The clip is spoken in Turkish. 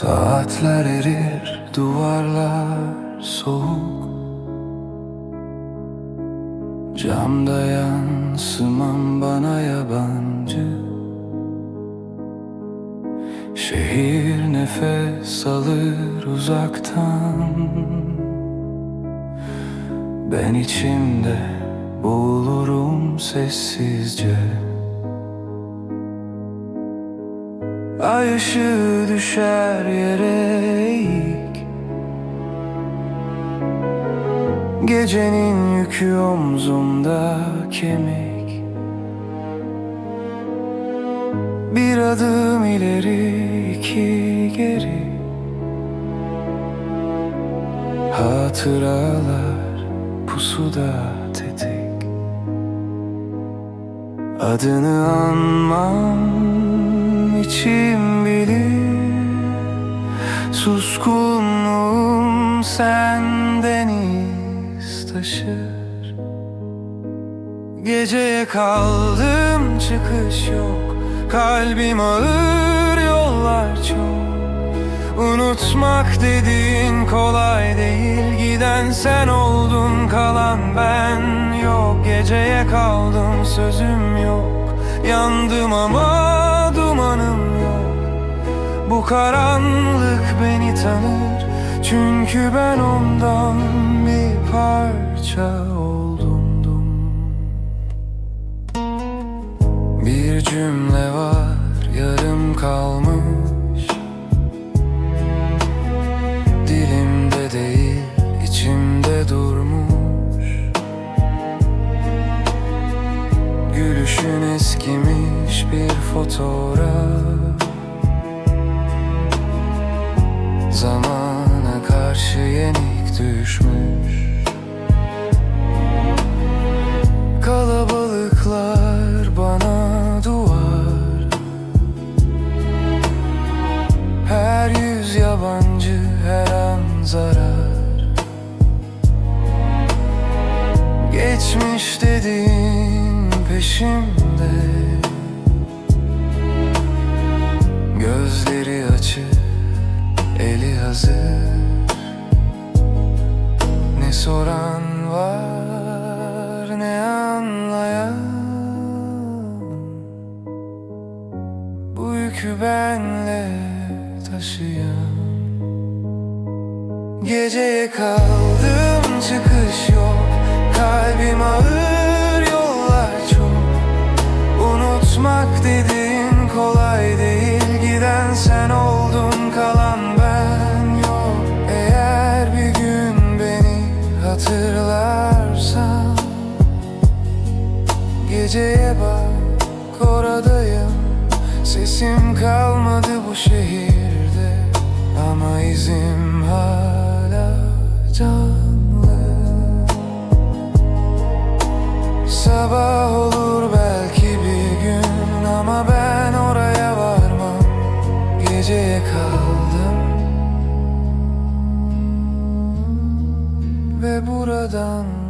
Saatler erir, duvarlar soğuk. Camda yansımam bana yabancı. Şehir nefes alır uzaktan. Ben içimde boğulurum sessizce Ay ışığı düşer yere ilk. Gecenin yükü omzumda kemik. Bir adım ileri iki geri. Hatıralar pusuda tetik. Adını anmam içim bilir Suskunluğum senden iz taşır. Geceye kaldım çıkış yok. Kalbim ağır yollar çok. Unutmak dediğin kolay değil. Giden sen oldun kalan ben yok. Geceye kaldım sözüm yok. Yandım ama dumanım yok. Bu karanlık beni tanır. Çünkü ben ondan bir parça oldumdum. Bir cümle var yarım kalmış Gülüşün eskimiş bir fotoğraf. Zamana karşı yenik düşmüş. Kalabalıklar bana duvar. Her yüz yabancı her an zarar. Geçmiş dediğin peşimde. Gözleri açık eli hazır. Ne soran var ne anlayan. Bu yükü benle taşıyan. Geceye kaldım hatırlarsan Geceye bak oradayım. Sesim kalmadı bu şehirde. Ama izim hala canlı. Sabah olur belki bir gün Ama ben oraya varmam. Geceye kaldım Dönmem